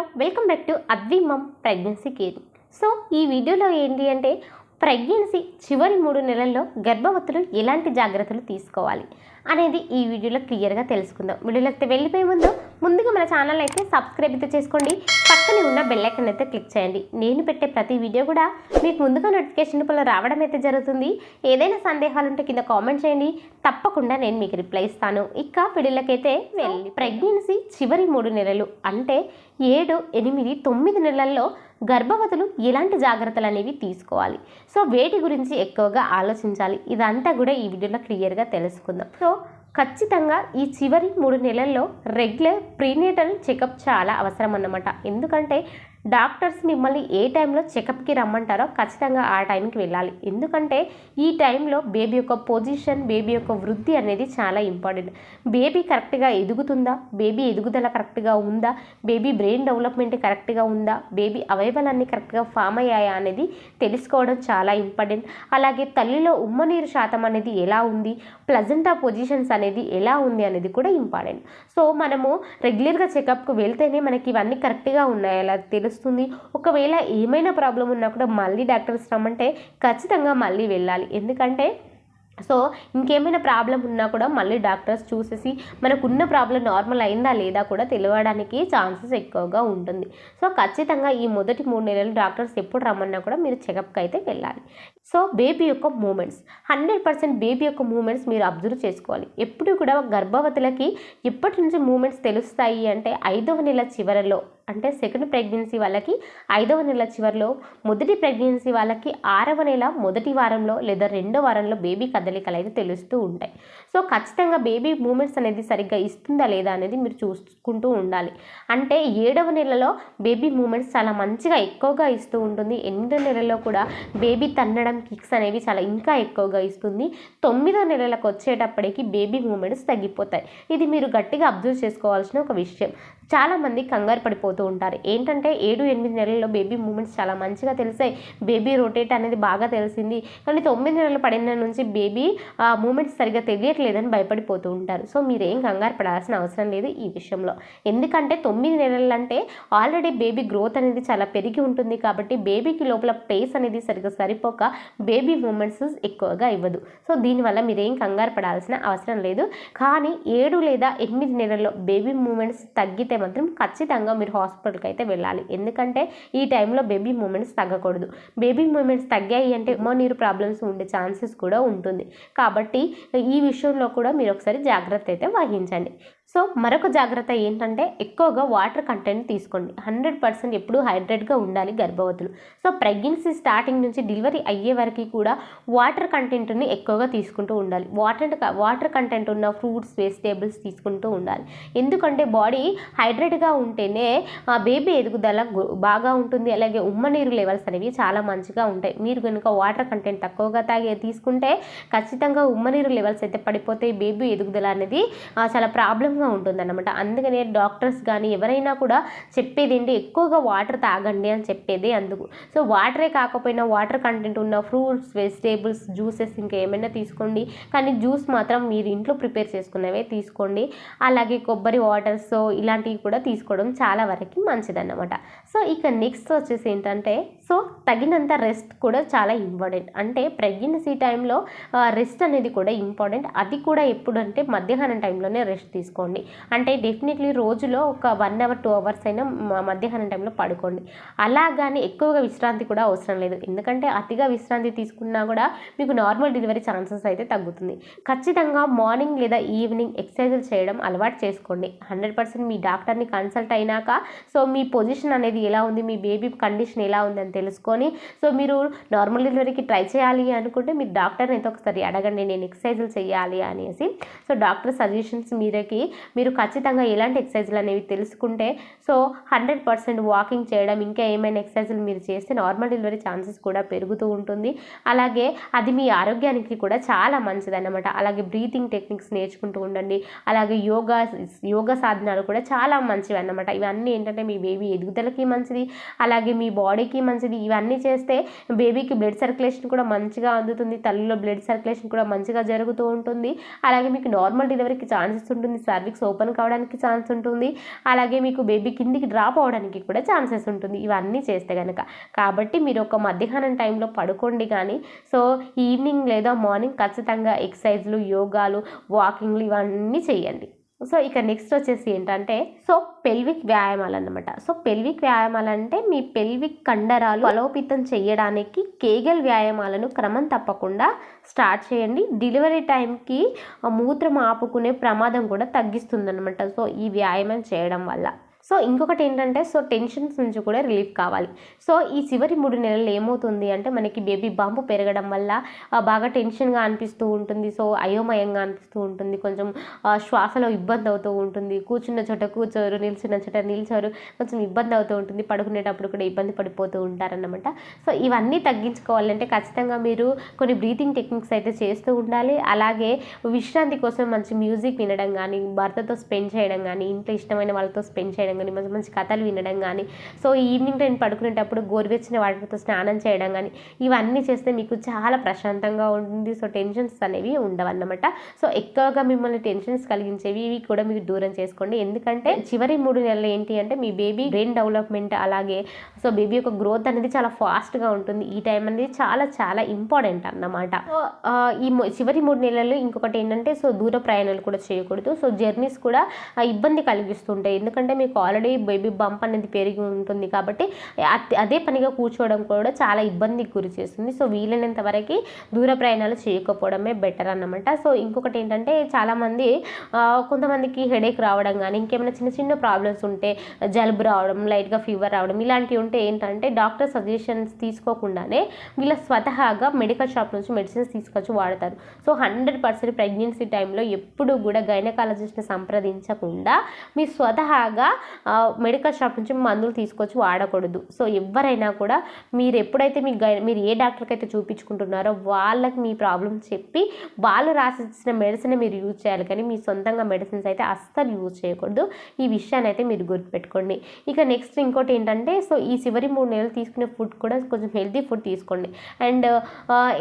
Hello welcome back to అద్విమమ్ pregnancy care. So ఈ వీడియోలో ఏంటి అంటే ప్రెగ్నెన్సీ చివరి మూడు నెలల్లో గర్భవతులు ఎలాంటి జాగ్రత్తలు తీసుకోవాలి? అనేది ఈ వీడియోలో క్లియర్గా తెలుసుకుందాం. వీడియోలోకి వెళ్ళిపోయే ముందు ముందుగా మన ఛానల్ అయితే సబ్స్క్రైబ్ అయితే చేసుకోండి. పక్కనే ఉన్న బెల్ ఐకాన్ అయితే క్లిక్ చేయండి. నేను పెట్టే ప్రతి వీడియో కూడా మీకు ముందుగా నోటిఫికేషన్ రూపంలో రావడం అయితే జరుగుతుంది. ఏదైనా సందేహాలు ఉంటే కింద కామెంట్ చేయండి. తప్పకుండా నేను మీకు రిప్లై ఇస్తాను. ఇక వీడియోలకైతే వెళ్ళి ప్రెగ్నెన్సీ చివరి మూడు నెలలు అంటే ఏడు ఎనిమిది తొమ్మిది నెలల్లో గర్భవతులు ఎలాంటి జాగ్రత్తలు అనేవి తీసుకోవాలి. సో వేటి గురించి ఎక్కువగా ఆలోచించాలి. ఇదంతా కూడా ఈ వీడియోలో క్లియర్గా తెలుసుకుందాం. సో ఖచ్చితంగా ఈ చివరి మూడు నెలల్లో రెగ్యులర్ ప్రీనేటల్ చెకప్ చాలా అవసరం అన్నమాట ఎందుకంటే డాక్టర్స్ మిమ్మల్ని ఏ టైంలో చెకప్కి రమ్మంటారో ఖచ్చితంగా ఆ టైంకి వెళ్ళాలి. ఎందుకంటే ఈ టైంలో బేబీ యొక్క పొజిషన్ బేబీ యొక్క వృద్ధి అనేది చాలా ఇంపార్టెంట్. బేబీ కరెక్ట్గా ఎదుగుతుందా? బేబీ ఎదుగుదల కరెక్ట్గా ఉందా? బేబీ బ్రెయిన్ డెవలప్మెంట్ కరెక్ట్గా ఉందా? బేబీ అవయవాలన్నీ కరెక్ట్గా ఫామ్ అయ్యాయా అనేది తెలుసుకోవడం చాలా ఇంపార్టెంట్. అలాగే తల్లిలో ఉమ్మనీరు శాతం అనేది ఎలా ఉంది? ప్లజెంటా పొజిషన్స్ అనేది ఎలా ఉంది అనేది కూడా ఇంపార్టెంట్. సో మనము రెగ్యులర్గా చెకప్కి వెళ్తేనే మనకి ఇవన్నీ కరెక్ట్గా ఉన్నాయా? అలా తెలుస్తుంది. ఒకవేళ ఏమైనా ప్రాబ్లం ఉన్నా కూడా మళ్ళీ డాక్టర్స్ రమ్మంటే ఖచ్చితంగా మళ్ళీ వెళ్ళాలి. ఎందుకంటే సో ఇంకేమైనా ప్రాబ్లం ఉన్నా కూడా మళ్ళీ డాక్టర్స్ చూసేసి మనకున్న ప్రాబ్లం నార్మల్ అయిందా లేదా కూడా తెలియడానికి ఛాన్సెస్ ఎక్కువగా ఉంటుంది. సో ఖచ్చితంగా ఈ మొదటి మూడు నెలలు డాక్టర్స్ ఎప్పుడు రమ్మన్నా కూడా మీరు చెకప్కి అయితే వెళ్ళాలి. సో బేబీ యొక్క మూమెంట్స్ హండ్రెడ్ పర్సెంట్ బేబీ యొక్క మూమెంట్స్ మీరు అబ్జర్వ్ చేసుకోవాలి. ఎప్పుడు కూడా గర్భవతులకి ఎప్పటి నుంచి మూమెంట్స్ తెలుస్తాయి అంటే ఐదవ నెల చివరలో అంటే సెకండ్ ప్రెగ్నెన్సీ వాళ్ళకి ఐదవ నెల చివరిలో మొదటి ప్రెగ్నెన్సీ వాళ్ళకి ఆరవ నెల మొదటి వారంలో లేదా రెండో వారంలో బేబీ కదలికలు అయితే తెలుస్తూ ఉంటాయి. సో ఖచ్చితంగా బేబీ మూమెంట్స్ అనేది సరిగ్గా ఇస్తుందా లేదా అనేది మీరు చూసుకుంటూ ఉండాలి. అంటే ఏడవ నెలలో బేబీ మూమెంట్స్ చాలా మంచిగా ఎక్కువగా ఇస్తూ ఉంటుంది. ఎనిమిదో నెలలో కూడా బేబీ తన్నడం కిక్స్ అనేవి చాలా ఇంకా ఎక్కువగా ఇస్తుంది. తొమ్మిదో నెలలకు వచ్చేటప్పటికి బేబీ మూమెంట్స్ తగ్గిపోతాయి. ఇది మీరు గట్టిగా అబ్జర్వ్ చేసుకోవాల్సిన ఒక విషయం. చాలామంది కంగారు పడిపోతూ ఉంటారు. ఏంటంటే ఏడు ఎనిమిది నెలల్లో బేబీ మూమెంట్స్ చాలా మంచిగా తెలిసాయి. బేబీ రొటేట్ అనేది బాగా తెలిసింది. కానీ తొమ్మిది నెలలు పడిన నుంచి బేబీ మూమెంట్స్ సరిగ్గా లేదని భయపడిపోతూ ఉంటారు. సో మీరేం కంగారు పడాల్సిన అవసరం లేదు ఈ విషయంలో. ఎందుకంటే తొమ్మిది నెలలు అంటే ఆల్రెడీ బేబీ గ్రోత్ అనేది చాలా పెరిగి ఉంటుంది కాబట్టి బేబీకి లోపల ప్లేస్ అనేది సరిగ్గా సరిపోక బేబీ మూమెంట్స్ ఎక్కువగా ఇవ్వదు. సో దీనివల్ల మీరేం కంగారు పడాల్సిన అవసరం లేదు. కానీ ఏడు లేదా ఎనిమిది నెలల్లో బేబీ మూమెంట్స్ తగ్గితే మాత్రం ఖచ్చితంగా మీరు హాస్పిటల్కి అయితే వెళ్ళాలి. ఎందుకంటే ఈ టైంలో బేబీ మూమెంట్స్ తగ్గకూడదు. బేబీ మూమెంట్స్ తగ్గాయి అంటే ఉమ్మ నీరు ప్రాబ్లమ్స్ ఉండే ఛాన్సెస్ కూడా ఉంటుంది. కాబట్టి ఈ విషయం విషయంలో కూడా మీరు ఒకసారి జాగ్రత్త అయితే వహించండి. సో మరొక జాగ్రత్త ఏంటంటే ఎక్కువగా వాటర్ కంటెంట్ తీసుకోండి. హండ్రెడ్ పర్సెంట్ ఎప్పుడూ హైడ్రేట్గా ఉండాలి గర్భవతులు. సో ప్రెగ్నెన్సీ స్టార్టింగ్ నుంచి డెలివరీ అయ్యే వరకు కూడా వాటర్ కంటెంట్ని ఎక్కువగా తీసుకుంటూ ఉండాలి. వాటర్ వాటర్ కంటెంట్ ఉన్న ఫ్రూట్స్ వెజిటేబుల్స్ తీసుకుంటూ ఉండాలి. ఎందుకంటే బాడీ హైడ్రేట్గా ఉంటేనే ఆ బేబీ ఎదుగుదల బాగా ఉంటుంది. అలాగే ఉమ్మనీరు లెవెల్స్ అనేవి చాలా మంచిగా ఉంటాయి. మీరు కనుక వాటర్ కంటెంట్ తక్కువగా తాగే తీసుకుంటే ఖచ్చితంగా ఉమ్మనీరు లెవెల్స్ అయితే పడిపోతాయి బేబీ ఎదుగుదల అనేది చాలా ప్రాబ్లం ఉంటుంది అనమాట అందుకనే డాక్టర్స్ కానీ ఎవరైనా కూడా చెప్పేది ఏంటి ఎక్కువగా వాటర్ తాగండి అని చెప్పేది అందుకు. సో వాటరే కాకపోయినా వాటర్ కంటెంట్ ఉన్న ఫ్రూట్స్ వెజిటేబుల్స్ జ్యూసెస్ ఇంకా ఏమైనా తీసుకోండి. కానీ జ్యూస్ మాత్రం మీరు ఇంట్లో ప్రిపేర్ చేసుకున్నవే తీసుకోండి. అలాగే కొబ్బరి వాటర్స్ ఇలాంటివి కూడా తీసుకోవడం చాలా వరకు మంచిదన్నమాట. సో ఇక నెక్స్ట్ వచ్చేసి ఏంటంటే సో తగినంత రెస్ట్ కూడా చాలా ఇంపార్టెంట్ అంటే ప్రెగ్నెన్సీ టైంలో రెస్ట్ అనేది కూడా ఇంపార్టెంట్ అది కూడా ఎప్పుడంటే మధ్యాహ్నం టైంలోనే రెస్ట్ తీసుకోండి. అంటే డెఫినెట్లీ రోజులో ఒక వన్ అవర్ టూ అవర్స్ అయినా మధ్యాహ్నం టైంలో పడుకోండి. అలాగని ఎక్కువగా విశ్రాంతి కూడా అవసరం లేదు. ఎందుకంటే అతిగా విశ్రాంతి తీసుకున్నా కూడా మీకు నార్మల్ డెలివరీ ఛాన్సెస్ అయితే తగ్గుతుంది. ఖచ్చితంగా మార్నింగ్ లేదా ఈవినింగ్ ఎక్సర్సైజులు చేయడం అలవాటు చేసుకోండి. హండ్రెడ్ పర్సెంట్ మీ డాక్టర్ని కన్సల్ట్ అయినాక సో మీ పొజిషన్ అనేది ఎలా ఉంది? మీ బేబీ కండిషన్ ఎలా ఉంది అంతే తెలుసుకొని సో మీరు నార్మల్ డెలివరీకి ట్రై చేయాలి అనుకుంటే మీరు డాక్టర్ని అయితే ఒకసారి అడగండి నేను ఎక్సర్సైజులు చేయాలి అనేసి. సో డాక్టర్ సజెషన్స్ మీరకి మీరు ఖచ్చితంగా ఎలాంటి ఎక్సర్సైజులు అనేవి తెలుసుకుంటే సో హండ్రెడ్ పర్సెంట్ వాకింగ్ చేయడం ఇంకా ఏమైనా ఎక్సర్సైజులు మీరు చేస్తే నార్మల్ డెలివరీ ఛాన్సెస్ కూడా పెరుగుతూ ఉంటుంది. అలాగే అది మీ ఆరోగ్యానికి కూడా చాలా మంచిదన్నమాట. అలాగే బ్రీతింగ్ టెక్నిక్స్ నేర్చుకుంటూ ఉండండి. అలాగే యోగా యోగా సాధనాలు కూడా చాలా మంచివి అన్నమాట ఇవన్నీ ఏంటంటే మీ బేబీ ఎదుగుదలకి మంచిది అలాగే మీ బాడీకి మంచిది మంచిది ఇవన్నీ చేస్తే బేబీకి బ్లడ్ సర్క్యులేషన్ కూడా మంచిగా అందుతుంది తల్లిలో బ్లడ్ సర్క్యులేషన్ కూడా మంచిగా జరుగుతూ ఉంటుంది. అలాగే మీకు నార్మల్ డెలివరీకి ఛాన్సెస్ ఉంటుంది సర్విక్స్ ఓపెన్ కావడానికి ఛాన్స్ ఉంటుంది. అలాగే మీకు బేబీ కిందికి డ్రాప్ అవడానికి కూడా ఛాన్సెస్ ఉంటుంది. ఇవన్నీ చేస్తే కనుక కాబట్టి మీరు ఒక మధ్యాహ్నం టైంలో పడుకోండి కానీ సో ఈవినింగ్ లేదా మార్నింగ్ ఖచ్చితంగా ఎక్సర్సైజ్లు యోగాలు వాకింగ్లు ఇవన్నీ చేయండి. సో ఇక నెక్స్ట్ వచ్చేసి ఏంటంటే సో పెల్విక్ వ్యాయామాలు అన్నమాట సో పెల్విక్ వ్యాయామాలు అంటే మీ పెల్విక్ కండరాలు బలోపేతం చేయడానికి కేగల్ వ్యాయామాలను క్రమం తప్పకుండా స్టార్ట్ చేయండి. డెలివరీ టైంకి మూత్రం ఆపుకునే ప్రమాదం కూడా తగ్గిస్తుంది సో ఈ వ్యాయామం చేయడం వల్ల. సో ఇంకొకటి ఏంటంటే సో టెన్షన్స్ నుంచి కూడా రిలీఫ్ కావాలి. సో ఈ చివరి మూడు నెలలు ఏమవుతుంది అంటే మనకి బేబీ బాంబు పెరగడం వల్ల బాగా టెన్షన్గా అనిపిస్తూ ఉంటుంది. సో అయోమయంగా అనిపిస్తూ ఉంటుంది. కొంచెం శ్వాసలో ఇబ్బంది అవుతూ ఉంటుంది. కూర్చున్న చోట కూర్చోరు నిల్చున్న చోట నిల్చోరు కొంచెం ఇబ్బంది అవుతూ ఉంటుంది. పడుకునేటప్పుడు కూడా ఇబ్బంది పడిపోతూ ఉంటారన్నమాట. సో ఇవన్నీ తగ్గించుకోవాలంటే ఖచ్చితంగా మీరు కొన్ని బ్రీతింగ్ టెక్నిక్స్ అయితే చేస్తూ ఉండాలి. అలాగే విశ్రాంతి కోసం మంచి మ్యూజిక్ వినడం కానీ భర్తతో స్పెండ్ చేయడం కానీ ఇంట్లో ఇష్టమైన వాళ్ళతో స్పెండ్ చేయడం కానీ మంచి మంచి కథలు వినడం కానీ సో ఈవినింగ్ టైం పడుకునేటప్పుడు గోరువెచ్చిన వాటితో స్నానం చేయడం కానీ ఇవన్నీ చేస్తే మీకు చాలా ప్రశాంతంగా ఉంటుంది. సో టెన్షన్స్ అనేవి ఉండవన్నమాట. సో ఎక్కువగా మిమ్మల్ని టెన్షన్స్ కలిగించేవి ఇవి కూడా మీరు దూరం చేసుకోండి. ఎందుకంటే చివరి మూడు నెలలు ఏంటి అంటే మీ బేబీ బ్రెయిన్ డెవలప్మెంట్ అలాగే సో బేబీ యొక్క గ్రోత్ అనేది చాలా ఫాస్ట్గా ఉంటుంది. ఈ టైం అనేది చాలా చాలా ఇంపార్టెంట్ అన్నమాట. ఈ చివరి మూడు నెలలు ఇంకొకటి ఏంటంటే సో దూర ప్రయాణాలు కూడా చేయకూడదు. సో జర్నీస్ కూడా ఇబ్బంది కలిగిస్తుంటాయి. ఎందుకంటే మీకు ఆల్రెడీ బేబీ బంప్ అనేది పెరిగి ఉంటుంది కాబట్టి అదే పనిగా కూర్చోవడం కూడా చాలా ఇబ్బందికి గురి చేస్తుంది. సో వీలైనంత వరకు దూర ప్రయాణాలు చేయకపోవడమే బెటర్ అన్నమాట. సో ఇంకొకటి ఏంటంటే చాలామంది కొంతమందికి హెడేక్ రావడం కానీ ఇంకేమైనా చిన్న చిన్న ప్రాబ్లమ్స్ ఉంటే జలుబు రావడం లైట్గా ఫీవర్ రావడం ఇలాంటివి ఉంటే ఏంటంటే డాక్టర్ సజెషన్స్ తీసుకోకుండానే వీళ్ళ స్వతహాగా మెడికల్ షాప్ నుంచి మెడిసిన్స్ తీసుకొచ్చి వాడతారు. సో హండ్రెడ్ పర్సెంట్ ప్రెగ్నెన్సీ టైంలో ఎప్పుడు కూడా గైనకాలజిస్ట్ని సంప్రదించకుండా మీ స్వతహాగా మెడికల్ షాప్ నుంచి మందులు తీసుకొచ్చి వాడకూడదు. సో ఎవరైనా కూడా మీరు ఎప్పుడైతే మీ మీరు ఏ డాక్టర్కి అయితే చూపించుకుంటున్నారో వాళ్ళకి మీ ప్రాబ్లమ్ చెప్పి వాళ్ళు రాసిచ్చిన మెడిసిన్ మీరు యూజ్ చేయాలి. కానీ మీ సొంతంగా మెడిసిన్స్ అయితే అస్సలు యూజ్ చేయకూడదు. ఈ విషయాన్ని అయితే మీరు గుర్తుపెట్టుకోండి. ఇక నెక్స్ట్ ఇంకోటి ఏంటంటే సో ఈ చివరి మూడు నెలలు తీసుకునే ఫుడ్ కూడా కొంచెం హెల్తీ ఫుడ్ తీసుకోండి. అండ్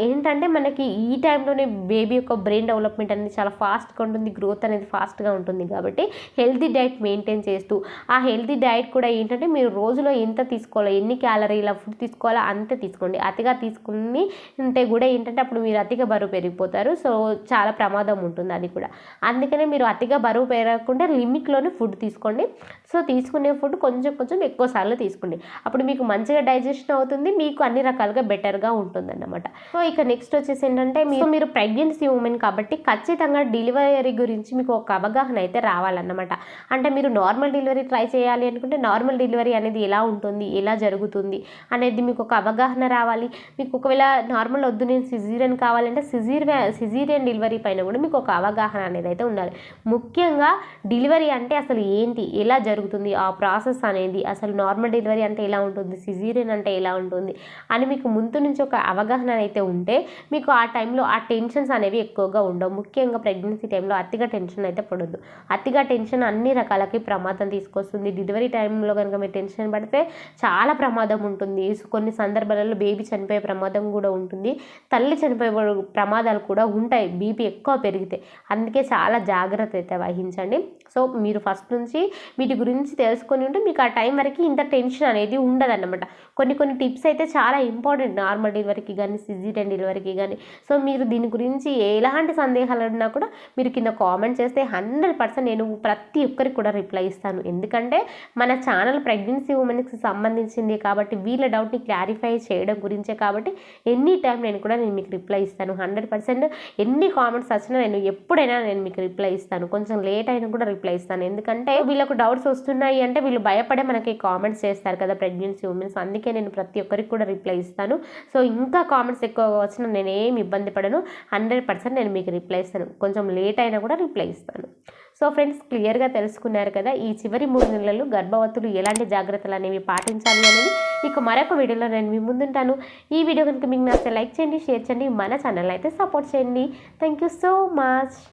ఏంటంటే మనకి ఈ టైంలోనే బేబీ యొక్క బ్రెయిన్ డెవలప్మెంట్ అనేది చాలా ఫాస్ట్గా ఉంటుంది. గ్రోత్ అనేది ఫాస్ట్గా ఉంటుంది కాబట్టి హెల్తీ డైట్ మెయింటైన్ చేస్తూ ఆ హెల్తీ డైట్ కూడా ఏంటంటే మీరు రోజులో ఎంత తీసుకోవాలో ఎన్ని క్యాలరీల ఫుడ్ తీసుకోవాలో అంతే తీసుకోండి. అతిగా తీసుకుని ఉంటే కూడా ఏంటంటే అప్పుడు మీరు అతిగా బరువు పెరిగిపోతారు. సో చాలా ప్రమాదం ఉంటుంది అది కూడా. అందుకనే మీరు అతిగా బరువు పెరగకుండా లిమిట్లోనే ఫుడ్ తీసుకోండి. సో తీసుకునే ఫుడ్ కొంచెం కొంచెం ఎక్కువ సార్లు తీసుకోండి. అప్పుడు మీకు మంచిగా డైజెషన్ అవుతుంది మీకు అన్ని రకాలుగా బెటర్గా ఉంటుంది అన్నమాట సో ఇక నెక్స్ట్ వచ్చేసి ఏంటంటే మీరు మీరు ప్రెగ్నెన్సీ ఉమెన్ కాబట్టి ఖచ్చితంగా డెలివరీ గురించి మీకు ఒక అవగాహన అయితే రావాలన్నమాట. అంటే మీరు నార్మల్ డెలివరీ ట్రై చేయాలి అనుకుంటే నార్మల్ డెలివరీ అనేది ఎలా ఉంటుంది ఎలా జరుగుతుంది అనేది మీకు ఒక అవగాహన రావాలి. మీకు ఒకవేళ నార్మల్ వద్దు నేను సిజీరియన్ కావాలంటే సిజీర్ సిజీరియన్ డెలివరీ పైన కూడా మీకు ఒక అవగాహన అనేది అయితే ఉండాలి. ముఖ్యంగా డెలివరీ అంటే అసలు ఏంటి ఎలా జరుగుతుంది ఆ ప్రాసెస్ అనేది అసలు నార్మల్ డెలివరీ అంటే ఎలా ఉంటుంది సిజీరియన్ అంటే ఎలా ఉంటుంది అని మీకు ముందు నుంచి ఒక అవగాహన అయితే ఉంటే మీకు ఆ టైంలో ఆ టెన్షన్స్ అనేవి ఎక్కువగా ఉండవు. ముఖ్యంగా ప్రెగ్నెన్సీ టైంలో అతిగా టెన్షన్ అయితే పడద్దు. అతిగా టెన్షన్ అన్ని రకాలకి ప్రమాదం తీసుకొస్తుంది డెలివరీ టైంలో కనుక మీరు టెన్షన్ పడితే చాలా ప్రమాదం ఉంటుంది. కొన్ని సందర్భాలలో బేబీ చనిపోయే ప్రమాదం కూడా ఉంటుంది. తల్లి చనిపోయే ప్రమాదాలు కూడా ఉంటాయి. బీపీ ఎక్కువ పెరిగితే. అందుకే చాలా జాగ్రత్త అయితే వహించండి. సో మీరు ఫస్ట్ నుంచి వీటి గురించి తెలుసుకొని ఉంటే మీకు ఆ టైం వరకు ఇంత టెన్షన్ అనేది ఉండదన్నమాట. కొన్ని కొన్ని టిప్స్ అయితే చాలా ఇంపార్టెంట్ నార్మల్ డెలివరీకి కానీ సిజిటెన్ డెలివరీకి కానీ సో మీరు దీని గురించి ఎలాంటి సందేహాలు ఉన్నా కూడా మీరు కింద కామెంట్ చేస్తే హండ్రెడ్ పర్సెంట్ నేను ప్రతి ఒక్కరికి కూడా రిప్లై ఇస్తాను. ఎందుకంటే మన ఛానల్ ప్రెగ్నెన్సీ ఉమెన్కి సంబంధించింది కాబట్టి వీళ్ళ డౌట్ని క్లారిఫై చేయడం గురించే కాబట్టి ఎనీ టైం నేను కూడా నేను మీకు రిప్లై ఇస్తాను. హండ్రెడ్ పర్సెంట్ ఎన్ని కామెంట్స్ వచ్చినా నేను ఎప్పుడైనా నేను మీకు రిప్లై ఇస్తాను. కొంచెం లేట్ అయినా కూడా రిప్లై ఇస్తాను. ఎందుకంటే వీళ్ళకు డౌట్స్ వస్తున్నాయి అంటే వీళ్ళు భయపడే మనకి కామెంట్స్ చేస్తారు కదా ప్రెగ్నెన్సీ ఉమెన్స్. అందుకే నేను ప్రతి ఒక్కరికి కూడా రిప్లై ఇస్తాను. సో ఇంకా కామెంట్స్ ఎక్కువగా వచ్చినా నేను ఏం ఇబ్బంది పడను. హండ్రెడ్ పర్సెంట్ నేను మీకు రిప్లై ఇస్తాను. కొంచెం లేట్ అయినా కూడా రిప్లై ఇస్తాను. సో ఫ్రెండ్స్ క్లియర్గా తెలుసుకున్నారు కదా ఈ చివరి మూడు నెలలు గర్భవతులు ఎలాంటి జాగ్రత్తలు అనేవి పాటించాలి అనేది. ఇక మరొక వీడియోలో నేను మీ ముందుంటాను. ఈ వీడియో కనుక మీకు నచ్చితే లైక్ చేయండి షేర్ చేయండి. మన ఛానల్ అయితే సపోర్ట్ చేయండి. Thank you so much.